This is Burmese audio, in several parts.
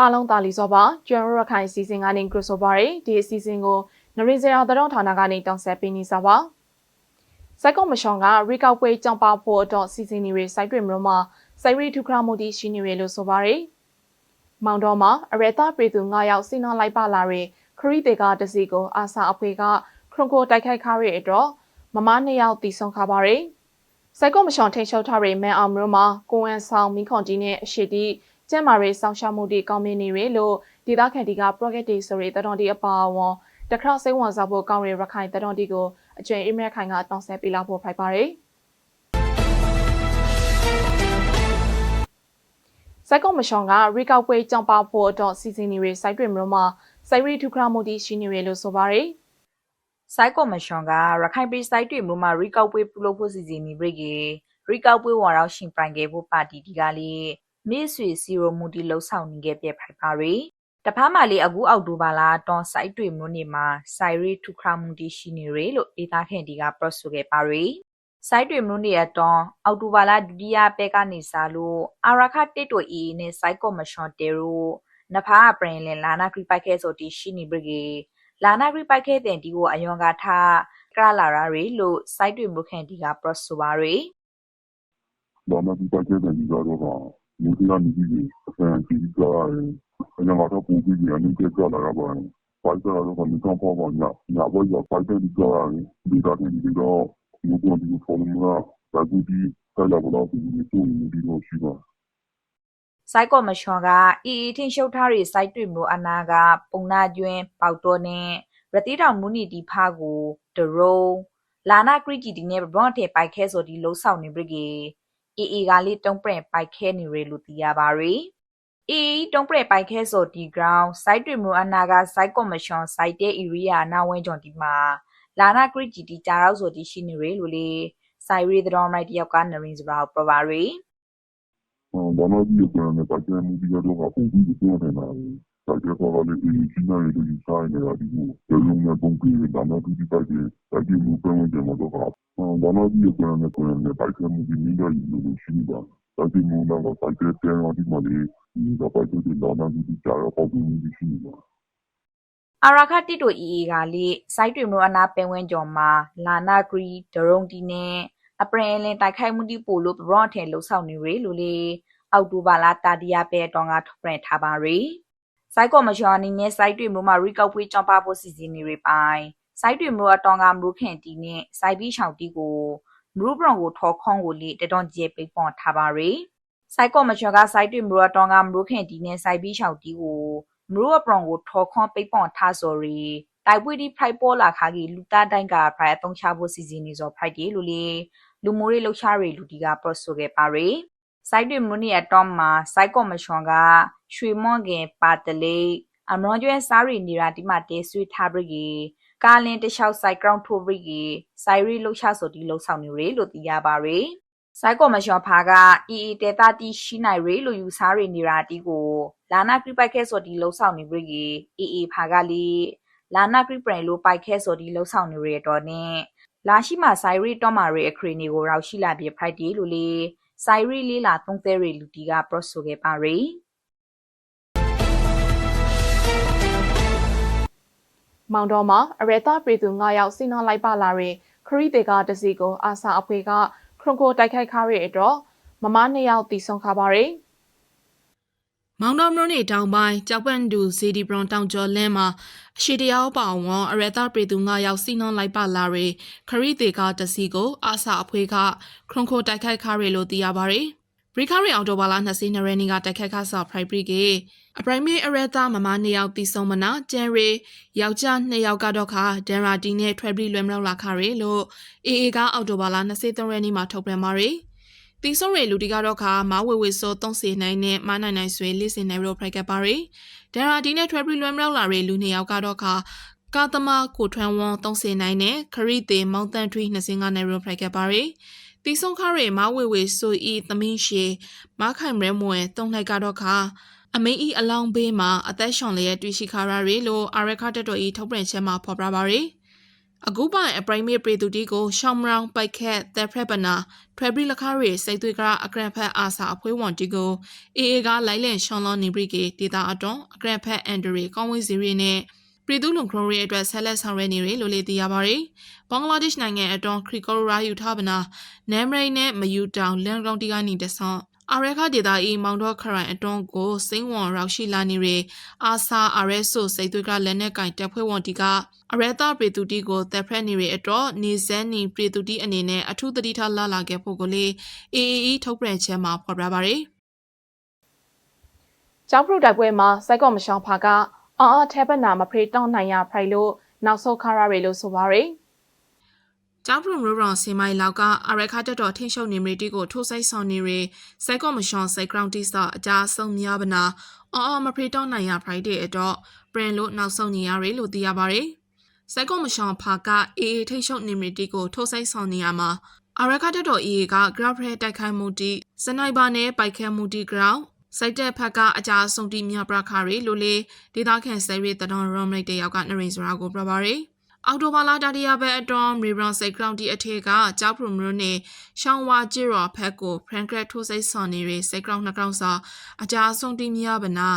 အားလုံးတာလီစောပါကျွန်တော်ရခိုင်စီစဉ်ကနေကရဆိုပါရယ်ဒီအစီအစဉ်ကိုနရီဇရာသတော်ဌာနကနေတောင်းဆက်ပေးနေစားပါစိုက်ကောမရှင်ကရီကောက်ပွဲကြောင်းပါဖို့အတွက်စီစဉ်နေရစိုက်တွေမျိုးမှာစိုက်ရီထုခရမှုတီရှိနေရလို့ဆိုပါရယ်မောင်တော်မှာအရတာပြည်သူ9ယောက်စီနောလိုက်ပါလာတဲ့ခရီးတေကတစီကိုအာစာအဖွဲ့ကခရုံကိုတိုက်ခိုက်ခါရတဲ့အတွက်မမနှစ်ယောက်တီဆုံခါပါရယ်စိုက်ကောမရှင်ထိန်ချုပ်ထားတဲ့မန်အောင်မျိုးမှာကိုဝမ်ဆောင်မိခွန်ကြီးနဲ့အရှိတီ ကျမ်းမာရေးဆောင်ရှားမှုတွေကောင်းမင်းနေရလို့ဒေသခံတွေက project တွေဆိုရတဲ့တော်တီအပါအဝင်တခါစိတ်ဝင်စားဖို့ကောင်းတဲ့ရခိုင်တော်တီကိုအကျွမ်းအမရခိုင်ကတောင်းဆက်ပေးလာဖို့ဖိုက်ပါတယ်စက်ကောမရှင်ကရီကောက်ပွဲကြောင်းပါဖို့အတွက်စီစဉ်နေရစိုက်တွေမျိုးမှာစိုက်ရီထုခရမှုတီရှိနေရလို့ဆိုပါတယ်စိုက်ကော်မရှင်ကရခိုင်ပြည်စိုက်တွေမျိုးမှာရီကောက်ပွဲပြုလုပ်ဖို့စီစဉ်နေပြီကေရီကောက်ပွဲဝါရောက်ရှင်ပိုင်ခဲ့ဖို့ပါတီဒီကလေး မြေဆွေစီရိုမူတီလှုပ်ဆောင်နေခဲ့ပြဖိုက်ပါရီတဖားမှလေးအခုအောက်တိုဘာလာတွန်စိုက်တွေမျိုးနေမှာစိုက်ရီထုခရမူတီရှိနေရလို့ဒေတာခင်ဒီကပရော့ဆိုခဲ့ပါရီစိုက်တွေမျိုးနေအတွန်အောက်တိုဘာလာဒုတိယပဲကနေစားလို့အာရခတစ်တိုအီနဲ့စိုက်ကော်မရှင်တေရိုနဖားပရင်လင်လာနာခရီပိုက်ခဲဆိုတီရှိနေပြီကေလာနာဂရိပိုက်ခဲတဲ့ဒီကိုအယွန်ကထားကရလာရာရီလို့ site တွေမခင်ဒီက process ဆိုပါရီဘာမှဒီပတ်တဲ့နေကြတော့ ကလူတွေကနေပြီးအဆန်ကြီးကြတယ်အရင်ကတော့ပုံပြီးနေနေကြကြလာတာပါဖိုက်တာတော့ကနေတော့ပေါ်ပါညာညာဘောရဖိုက်တဲ့ကြရတယ်ဒီကနေ့ဒီတော့ဒီကိုဒီဖုန်းမှာဒါကူဒီဆက်လာတော့ဒီလိုမျိုးဒီလိုရှိပါ site ကော်မရှင်က EE ထင်ရှုပ်ထားတဲ့ site တွေမျိုးအနာက ပုံနာကျွင်းပေါက်တော်နဲ့ရတိတောင်မူနီတီဖာကိုဒရုံလာနာဂရိကီဒီနဲ့ဘွန်တဲ့ပိုက်ခဲဆိုဒီလှုပ်ဆောင်နေပြီကေ EE ကလေးတုံးပရင်ပိုက်ခဲနေရလို့သိရပါရီ EE တုံးပရင်ပိုက်ခဲဆိုဒီ ground site တွေမျိုးအနာက site ကော်မရှင် site တဲ့ area နာဝဲကြောင့်ဒီမှာလာနာဂရိကီဒီကြားတော့ဆိုဒီရှိနေရလို့လေ site ရီတော်မိုက်တယောက်ကနရင်စရာပရပါရီဘာလို့ဒီလိုနဲ့ပတ်တဲ့မှုဒီတော့ကပုံပြီးပြောနေတာလဲ တိုက်ကြတော့လေဒီချိနာရဲ့ဒီဆိုင်နေတာဒီကိုဘယ်လိုမျိုးပုံပြီးဒါမှဒီတိုက်တဲ့တိုက်တဲ့မှုပုံနဲ့တော့တော့ဘာလို့ဒီလိုနဲ့ကိုယ်နဲ့ တိုက်တဲ့မှုဒီမျိုးလို့ရှိနေတာတိုက်တဲ့မှုတော့တိုက်တဲ့တဲ့တော့ဒီမှာလေဒီတော့တိုက်တဲ့တော့မှဒီကြားတော့ပုံပြီးရှိနေတာအာရာခတိတိုအီအီကလေစိုက်တွေမျိုးအနာပင်ဝင်းကျော်မှာ လာနာဂရီ ဒရုံတီနဲ့ အပရင်လင်တိုက်ခိုက်မှုတိပို့လို့ဘရော့ထဲလှုပ်ဆောင်နေရလို့လေအောက်တိုဘာလာတာတီယာပဲတောင်းက ထုတ်ပြန်ထားပါရီ စိုက်ကော်မရှင်အနေနဲ့စိုက်တွေမျိုးမှာရီကောက်ပွေးကြောင်းပါဖို့စီစဉ်နေရပိုင်းစိုက်တွေမျိုးအတောင်ကမလို့ခင်တီနဲ့စိုက်ပြီးချောင်တီကိုမရူဘရွန်ကိုထော်ခေါင်းကိုလေတတွန်ကျဲပိတ်ပွန်ထားပါရီစိုက်ကော်မရှင်ကစိုက်တွေမျိုးအတောင်ကမလို့ခင်တီနဲ့စိုက်ပြီးချောင်တီကိုမရူအပရွန်ကိုထော်ခေါင်းပိတ်ပွန်ထားစော်ရီတိုက်ပွေးဒီဖိုက်ပေါ်လာခါကြီးလူသားတိုင်းကဖိုင်အသုံးချဖို့စီစဉ်နေစောဖိုက်တီလို့လေလူမိုးရေးလှုပ်ရှားတွေလူတီကပရော့ဆိုခဲ့ပါရီ စိုက်တွေမွနီအတော့မှာစိုက်ကော်မရှင်ကရွှေမွန်ကင်ပါတလေးအမရွန်ကျွဲစားရီနေတာဒီမှာတဲဆွေးထားပြီကြီးကာလင်းတလျှောက်စိုက်ကောင်ထိုးပြီကြီးစိုက်ရီလှုပ်ရှားဆိုဒီလှုပ်ဆောင်နေရလို့သိရပါရီစိုက်ကော်မရှင်ဖာကအီအီတေတာတီရှိနိုင်ရလို့ယူစားရီနေတာတီကိုလာနာပြပိုက်ခဲဆိုဒီလှုပ်ဆောင်နေပြီကြီးအီအီဖာကလီလာနာပြပရင်လို့ပိုက်ခဲဆိုဒီလှုပ်ဆောင်နေရတော့နဲ့လာရှိမှာဆိုင်ရီတော့မာရီအခရီနေကိုရောက်ရှိလာပြီးဖိုက်တီလို့လေ ဆိုင်ရီလေးလာသုံးသေးရီလူတီကပရော့ဆိုခဲ့ပါရီမောင်တော်မှာအရတာပြည်သူ9ယောက်စီနောလိုက်ပါလာတဲ့ခရီးတေကတစီကိုအာစာအဖွဲ့ကခရုံကိုတိုက်ခိုက်ခါရတဲ့အတွက်မမနှစ်ယောက်တီဆုံခါပါရယ် မောင်တော်မြို့နယ်တောင်ပိုင်းကြောက်ပန်တူစီဒီဘရွန်တောင်ကျော်လင်းမှာအရှိတရားပေါအောင်ဝန်အရသာပြည်သူ9ယောက်စီနွန်လိုက်ပါလာရခရီးတေကတစီကိုအာစာအဖွဲကခရုံခိုတိုက်ခိုက်ခါရလို့သိရပါရယ်ဘရီခရီအော်တိုဘာလာ20ရက်နေ့ကတိုက်ခိုက်ခါစာဖရိုက်ပရီကအပရိုင်မေအရသာမမ2ယောက်တီဆုံးမနာကျန်ရီယောက်ျား2ယောက်ကတော့ခါဒန်ရာတီနဲ့ထွဲပရီလွယ်မလောက်လာခါရလို့အေအေကအော်တိုဘာလာ23ရက်နေ့မှာထုတ်ပြန်ပါရယ် တီဆုံရလူတီကတော့ခါမဝေဝေဆိုသုံးစီနိုင်နဲ့မနိုင်နိုင်ဆွေလေးစင်နိုင်ရောဖရိုက်ကပ်ပါရီဒန်ရာဒီနဲ့ထွဲပရီလွမ်ရောက်လာတဲ့လူနှစ်ယောက်ကတော့ခါကာသမာကိုထွန်းဝွန်သုံးစီနိုင်နဲ့ခရီတေမောင်တန်ထွီနှစ်စင်ကနိုင်ရောဖရိုက်ကပ်ပါရီတီဆုံခရဲမဝေဝေဆိုဤသမင်းရှေမခိုင်ရဲမွဲတုံးလိုက်ကတော့ခါအမင်းဤအလောင်းဘေးမှာအသက်ရှောင်လျက်တွေ့ရှိခါရရီလို့အာရခတက်တော်ဤထုတ်ပြန်ချက်မှာဖော်ပြပါရီ အခုပိုင်အပရိမေပရီတူတီကိုရှောင်းမရောင်ပိုက်ခက်သက်ဖရက်ပနာထွဲဘရီလခါရီစိတ်သွေးကအကရန်ဖက်အာစာအဖွဲဝန်တီကိုအေအေကလိုက်လင်ရှောင်းလောနီဘရီကေဒေတာအတွန်းအကရန်ဖက်အန်ဒရီကောင်းဝင်းစီရီနဲ့ပြည်သူ့လုံခရိုရီအတွက်ဆက်လက်ဆောင်ရွက်နေတယ်လို့လည်းသိရပါတယ်။ဘင်္ဂလားဒေ့ရှ်နိုင်ငံအတွန်းခရီကိုရာယူထားပနာနမ်မရိနဲ့မယူတောင်လန်ကောင်တီကနေတဆန် အာရခဒေတာအီမောင်တော့ခရိုင်အတွန်းကိုစိမ့်ဝန်ရောက်ရှိလာနေရအာစာအာရဲဆိုစိတ်သွေးကလက်နဲ့ကင်တပ်ဖွဲ့ဝန်တီကအရဲတာပြည်သူတီကိုတပ်ဖက်နေရအတွက်နေဇန်နီပြည်သူတီအနေနဲ့အထူးသတိထားလာလာခဲ့ဖို့ကိုလေ AAE ထုတ်ပြန်ချက်မှာဖော်ပြပါတယ်။ကျောင်းပရိုတိုက်ပွဲမှာစိုက်ကော့မရှောင်းဖာကအာအာထဲပနာမဖေးတောင်းနိုင်ရဖိုင်လို့နောက်ဆုံးခါရရီလို့ဆိုပါရယ် ကျောင်းပရုံရိုရောင်စီမိုင်လောက်ကအာရခါတက်တော်ထိန်ရှုံနေမီတီကိုထိုးဆိုင်ဆောင်နေရစိုက်ကော့မရှွန်စိုက်ဂရောင်းတီစာအကြဆုံးများပနာအော်အော်မဖေးတောင်းနိုင်ရဖရိုက်ဒေအတော့ပရင်လို့နောက်ဆုံးနေရရလို့သိရပါတယ်။စိုက်ကော့မရှွန်ဖာကအေအေထိန်ရှုံနေမီတီကိုထိုးဆိုင်ဆောင်နေရမှာအာရခါတက်တော်အေအေကဂရပ်ဖရဲတိုက်ခိုက်မှုတီစနိုက်ပါနဲ့ပိုက်ခဲမှုတီဂရောင်းစိုက်တဲ့ဖက်ကအကြအဆုံးတီမြပရခါရီလို့လေဒေတာခန့်ဆယ်ရီတတော်ရောမိတ်တယောက်ကနရိန်စရာကိုပြပါရ ယ်အော်တိုဘာလာတတိယဘက်အတွန်းမေဘရွန်စိတ်ဂရောင်းတီအထက်ကကြောက်ပရမလို့နဲ့ရှောင်းဝါဂျီရောဖက်ကိုဖရန်ကရက်ထိုးစိတ်ဆွန်နေရစိတ်ဂရောင်းနှကောင်စာအကြအဆုံးတီမြပနာ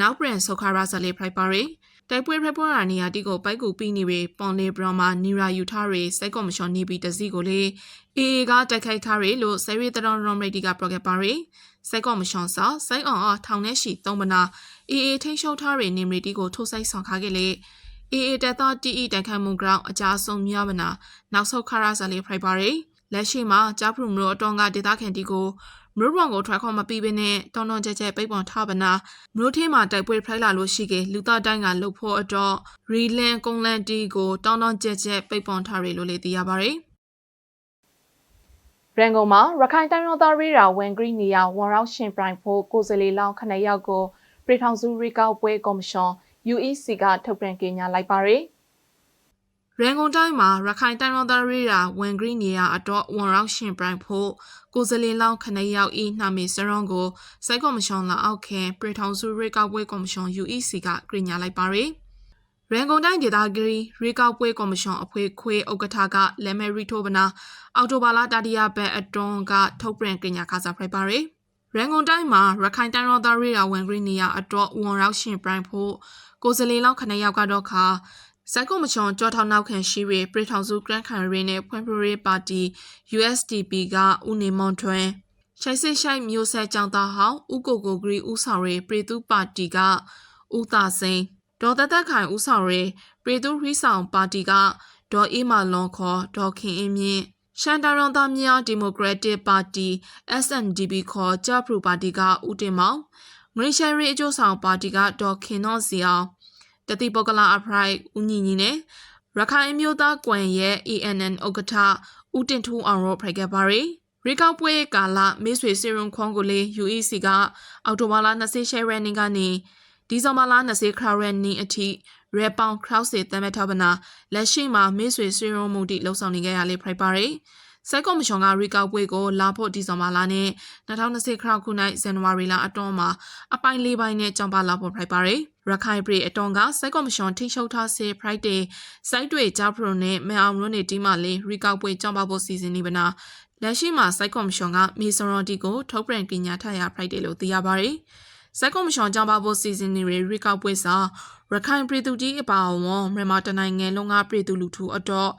နောက်ပရင်ဆိုခါရာဇလေးဖရိုက်ပါရီတိုက်ပွဲဖက်ပေါ်ရာနေရာတီကိုပိုက်ကူပြီးနေပြီပွန်လေးဘရမာနီရာယူထားရီစိတ်ကော်မရှင်နေပြီးတစည်းကိုလေအေအေကတိုက်ခိုက်ခါရီလို့ဆယ်ရီတတော်ရောမိတ်တီကပရိုဂက်ပါရီစိုက်ကော့မရှွန်စာစိုက်အောင်အားထောင်နဲ့ရှိသုံးမနာအေအေထိန်ရှုံထားတဲ့နေမီတီကိုထိုးဆိုင်ဆောင်ခါခဲ့လေ အေအေတက်တာတီအီတန်ခတ်မှုကြောင့်အကြဆုံးများမနာနောက်ဆုတ်ခါရဇာလေးဖရိုက်ပါရီလက်ရှိမှာကြားဖရူမလို့အတော်ကဒေတာခန်တီကိုမလို့ဘွန်ကိုထွက်ခေါ်မပြီးဘဲနဲ့တောင်းတောင်းကြဲကြဲပိတ်ပွန်ထားပနာမလို့ထေးမှာတိုက်ပွဲဖိုက်လာလို့ရှိကေလူသားတိုင်းကလှုပ်ဖို့အတော့ရီလန်ကုန်းလန်တီကိုတောင်းတောင်းကြဲကြဲပိတ်ပွန်ထားရလို့လည်းသိရပါတယ်ရန်ကုန်မှာရခိုင်တိုင်းရောသားရေးရာဝန်ဂရီနီယာဝန်ရောက်ရှင်ပြိုင်ဖို့ကိုယ်စားလှယ်လောင်းခဏယောက်ကို ပြည်ထောင်စုရီကောက်ပွဲကော်မရှင် UEC ကထုတ်ပြန်ကြေညာလိုက်ပါရယ်ရန်ကုန်တိုင်းမှာရခိုင်တိုင်းရောသားရေးရာဝန်ဂရီနေရာအတော့ဝန်ရောက်ရှင်ပြိုင်ဖို့ကိုယ်စလင်လောင်းခဏရောက်ဤနှမီစရွန်ကိုစိုက်ကော်မရှင်လာအောက်ခင်ပြည်ထောင်စုရေးကောက်ပွဲကော်မရှင် UEC ကကြေညာလိုက်ပါရယ်ရန်ကုန်တိုင်းဒေသကြီးရေကောက်ပွဲကော်မရှင်အဖွဲ့ခွေဥက္ကဋ္ဌကလက်မဲရီထိုဗနာအော်တိုဘာလတတိယဘက်အတွန်းကထုတ်ပြန်ကြေညာခါစားဖိုက်ပါရယ်ရန်ကုန်တိုင်းမှာရခိုင်တိုင်းရောသားရေးရာဝန်ဂရီနေရာအတော့ဝန်ရောက်ရှင်ပြိုင်ဖို့ ကိုယ်စလင်လောက်ခဏရောက်ကတော့ခါစိုက်ကောမချွန်ကြောထောက်နောက်ခံရှိရပြည်ထောင်စုဂရန့်ခံရီနဲ့ဖွံ့ဖြိုးရေးပါတီ USDP ကဦးနေမွန်ထွန်းရှိုက်စစ်ရှိုက်မျိုးဆက်ကြောင့်သားဟောင်းဦးကိုကိုဂရီဦးဆောင်ရေးပြည်သူပါတီကဦးသာစိန်ဒေါ်သက်သက်ခိုင်ဦးဆောင်ရေးပြည်သူရီဆောင်ပါတီကဒေါ်အေးမာလွန်ခေါ်ဒေါ်ခင်အင်းမြင့်ရှန်တာရွန်သားမြောက်ဒီမိုကရက်တစ်ပါတီ SNDP ခေါ်ဂျပရူပါတီကဦးတင်မောင် ငရီရှယ်ရီအကျိုးဆောင်ပါတီကဒေါ်ခင်နော့စီအောင်တတိပုဂ္ဂလအဖရိုက်ဦးညီညီနဲ့ရခိုင်မျိုးသားကွန်ရဲ့ ANN ဥက္ကဋ္ဌဦးတင်ထူးအောင်ရောဖိုက်ခဲ့ပါရီရီကောက်ပွဲကာလမေးဆွေစီရုံခွန်ကိုလေ UEC ကအော်တိုဘာလ28ရက်နေ့ကနေဒီဇင်ဘာလ20ခရရက်နေ့အထိရဲပေါင်ခရောက်စေတမ်းမဲ့ထပ်ပနာလက်ရှိမှာမေးဆွေစီရုံမှုတိလှုပ်ဆောင်နေကြရလေဖိုက်ပါရီ စိုက်ကော်မရှင်ကရီကောက်ပွဲကိုလာဖို့ဒီဇင်ဘာလနဲ့2020ခရောက်ခုနိုင်ဇန်နဝါရီလအတွင်းမှာအပိုင်း၄ပိုင်းနဲ့ကြောင်းပါလာဖို့ဖိုက်ပါရီရခိုင်ပြည်အတွန်းကစိုက်ကော်မရှင်ထိရှုပ်ထားစေ Friday စိုက်တွေကြားပရုံနဲ့မဲအောင်ရုံးနေဒီမှာလေးရီကောက်ပွဲကြောင်းပါဖို့စီစဉ်နေပနာလက်ရှိမှာစိုက်ကော်မရှင်ကမီဆိုရွန်တီကိုထုတ်ပြန်ပညာထရ Friday လို့သိရပါတယ်။စိုက်ကော်မရှင်ကြောင်းပါဖို့စီစဉ်နေရီကောက်ပွဲစာရခိုင်ပြည်သူကြီးအပါအဝင်မြန်မာတနိုင်ငံလုံးကပြည်သူလူထုအတော့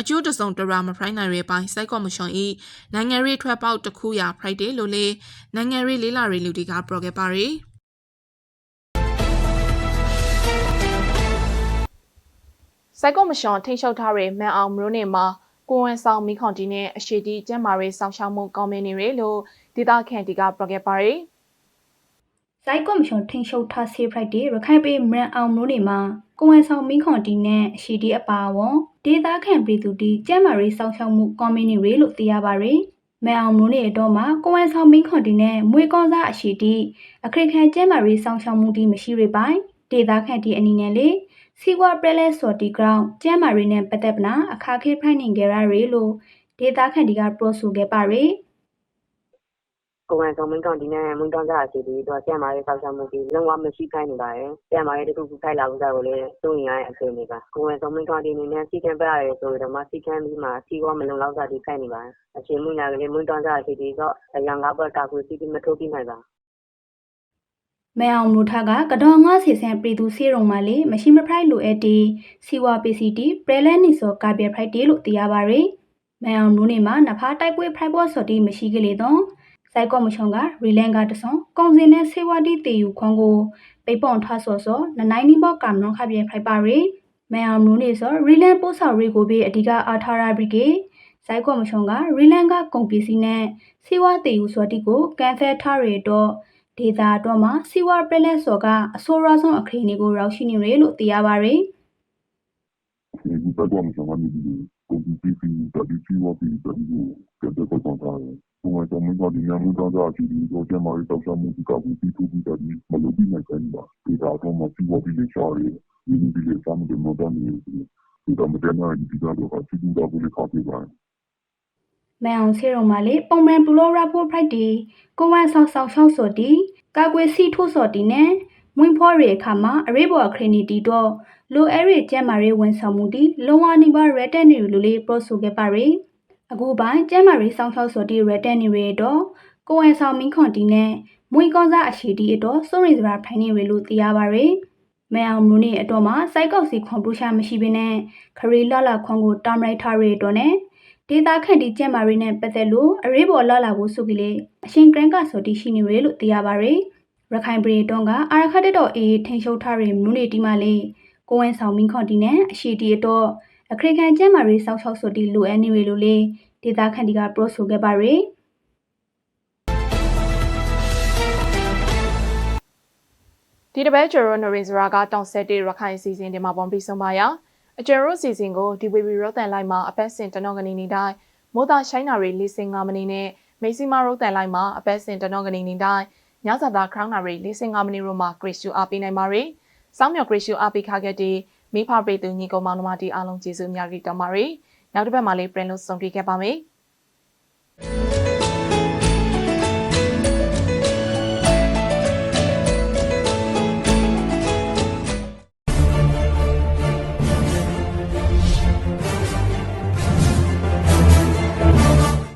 အကျိုးတစုံတရာမဖိုင်းနိုင်ရဲ့ပိုင်းစိုက်ကော်မရှင်ဤနိုင်ငံရေးထွက်ပေါက်တစ်ခုရာ Friday လို့လေနိုင်ငံရေးလေးလာရီလူတီကပရိုဂက်ပါရီစိုက်ကော်မရှင်ထိန်းချုပ်ထားတဲ့မန်အောင်မျိုးနယ်မှာကိုဝန်ဆောင်မိခွန်တီနဲ့အရှိတီကျမ်းမာရေးဆောင်ရှောက်မှုကောင်းမင်းနေရလို့ဒေတာခန်တီကပရိုဂက်ပါရီ ဇိုက်ကော်မရှင်ထိန်ရှုပ်ထားဆေးဖရိုက်ဒေရခိုင်ပြည်မရန်အောင်မျိုးနေမှာကိုဝန်ဆောင်မင်းခွန်တီနဲ့အရှိတီအပါအဝင်ဒေသခံပြည်သူတီကျမ်းမာရေးစောင့်ရှောက်မှုကွန်မြူနတီလို့သိရပါရယ်မန်အောင်မျိုးနေတော့မှာကိုဝန်ဆောင်မင်းခွန်တီနဲ့မွေကောစားအရှိတီအခရခံကျမ်းမာရေးစောင့်ရှောက်မှုတီမရှိရပိုင်းဒေသခံတီအနေနဲ့လေစီဝါပရလဲစော်တီဂရောင်းကျမ်းမာရေးနဲ့ပတ်သက်ပနာအခါခေဖိုင်နေကြရရလို့ဒေသခံတီကပြောဆိုခဲ့ပါရယ် ကိုယ်ဝန်ဆောင်မင်းကောင်ဒီနဲ့မွန်းတောင်းကြအစီအပြီးတော့ဆရာမရဲ့ဆောက်ရှောက်မှုတွေလုံးဝမရှိခိုင်းနေပါတယ်ဆရာမရဲ့တခုခုခိုက်လာဥစ္စာကိုလည်းသုံးရရဲ့အခြေအနေပါကိုယ်ဝန်ဆောင်မင်းကောင်ဒီအနေနဲ့စီကံပြရတယ်ဆိုတော့မှစီကံပြီးမှစီဝါမလုံလောက်တာဒီခိုက်နေပါတယ်အချိန်မွန်းလာကလေးမွန်းတောင်းကြအစီအပြီးတော့အရန်ကားဘတာကိုစီတီမထိုးပြနိုင်ပါမဲအောင်မူထကကတော်ငါစီစံပြည်သူစီရုံမှာလေမရှိမဖရိုက်လိုအပ်တီစီဝါပီစီတီပရလဲနီဆိုကာပြဖရိုက်တီလို့သိရပါရယ်မဲအောင်မူနေမှာနဖားတိုက်ပွဲဖရိုက်ဘော့စော်တီမရှိကလေးတော့ စိုက်ကော့မရှုံကရီလန်ကတဆွန်ကုံစင်နဲ့ဆေဝါတီတေယူခွန်ကိုပိတ်ပွန်ထဆော့ဆော့နနိုင်နီဘော့ကမ်နော်ခပြဖရိုက်ပါရယ်မဲအောင်မူနေဆိုရီလန်ပို့ဆော်ရီကိုဘေးအဓိကအာထာရာဘရီကေစိုက်ကော့မရှုံကရီလန်ကကုန်ပစ္စည်းနဲ့ဆေဝါတေယူစော်တီကိုကန်ဆယ်ထားရတော့ဒေတာတော့မှာစီဝါပရက်လက်စော်ကအဆိုးရဆုံးအခရီးတွေကိုရောက်ရှိနေတယ်လို့သိရပါရယ်ဒီဘက်ကတော့မဆောင်ရဘူး ကိုဒီပီပီတတိချီဝပီတတိကိုကတဲ့ပတ်ဆောင်တာကိုယ်တော်မင်းကဒီညမင်းသားအစီအပြီးတော့ကျမရဲ့တောက်ဆောင်မှုကဘူးပြီးသူပြီးတတိမလုပ်ပြီးနိုင်တယ်ပါဒီတော့မှစီဝပီလေးချားရည်ဒီဒီလေးစမ်းတယ်မတော်နေဘူးဒီတော့မတန်းနိုင်ဒီတော့ကစီတူတော့ဘူးလေခါပြပါမဲအောင်ဆေးရုံမှာလေပုံမှန်ပလိုရာဖိုဖရိုက်တီကိုဝန်ဆောင်ဆောင်ရှောက်စော်တီကာကွယ်စီထိုးစော်တီနဲ့ မွင်းဖောရီအခါမှာအရေးပေါ်အခရီးနီတီတော့လိုအဲရီကျဲမာရီဝန်ဆောင်မှုတီလုံဝနီပါရက်တက်နေလူလေးပရိုဆိုခဲ့ပါရယ်အခုပိုင်းကျဲမာရီဆောင်ရှောက်စော်တီရက်တက်နေရတော့ကိုဝန်ဆောင်မင်းခွန်တီနဲ့မွေးကောင်းစားအရှိတီအတော့စိုးရိမ်စရာဖိုင်နေရလို့သိရပါရယ်မဲအောင်မူနေအတော့မှာစိုက်ကောက်စီခွန်ပူရှာမရှိဘဲနဲ့ခရီလာလာခွန်ကိုတာမရိုက်ထားရတော့နဲ့ဒေတာခန့်ဒီကျက်မာရီနဲ့ပတ်သက်လို့အရေးပေါ်လာလာဖို့ဆိုပြီးလေအရှင်ဂရန်ကဆိုတီရှိနေရလို့သိရပါရယ် ရခိုင်ပြည်တွန်းကအာရခတ်တော်အေးထိန်ရှုပ်ထားရမြူနေတီမလေးကိုဝင်းဆောင်မင်းခွန်တီနဲ့အရှိတီတော့အခရိကန်ကျက်မာရီစောက်ချောက်ဆိုတီလိုအပ်နေရလို့လေဒေတာခန့်ဒီကပရိုဆိုခဲ့ပါရယ်ဒီတစ်ပတ်ကျော်ရိုနိုရင်ဇရာကတောင်ဆက်တေရခိုင်စီစဉ်တင်မှာပုံပြီးဆုံးပါရအကျော်ရိုစီစဉ်ကိုဒီဝေဘီရောတန်လိုက်မှာအပတ်စဉ်တနောကနေနေတိုင်းမိုးသားရှိုင်းနာရီ45မိနစ်နဲ့မေစီမာရောတန်လိုက်မှာအပတ်စဉ်တနောကနေနေတိုင်း ညစာသားခရောင်းနာရီ45မိနစ်ရိုမှာဂရစ်ရှူအားပေးနိုင်ပါရယ်စောင်းမြော်ဂရစ်ရှူအားပေးခခဲ့တဲ့မိဖပရိသူညီကောင်မောင်နှမတီအားလုံးကျေးဇူးများကြီးတောင်းပါရယ်နောက်တစ်ပတ်မှာလေးပြန်လို့ဆုံတွေ့ခဲ့ပါမယ်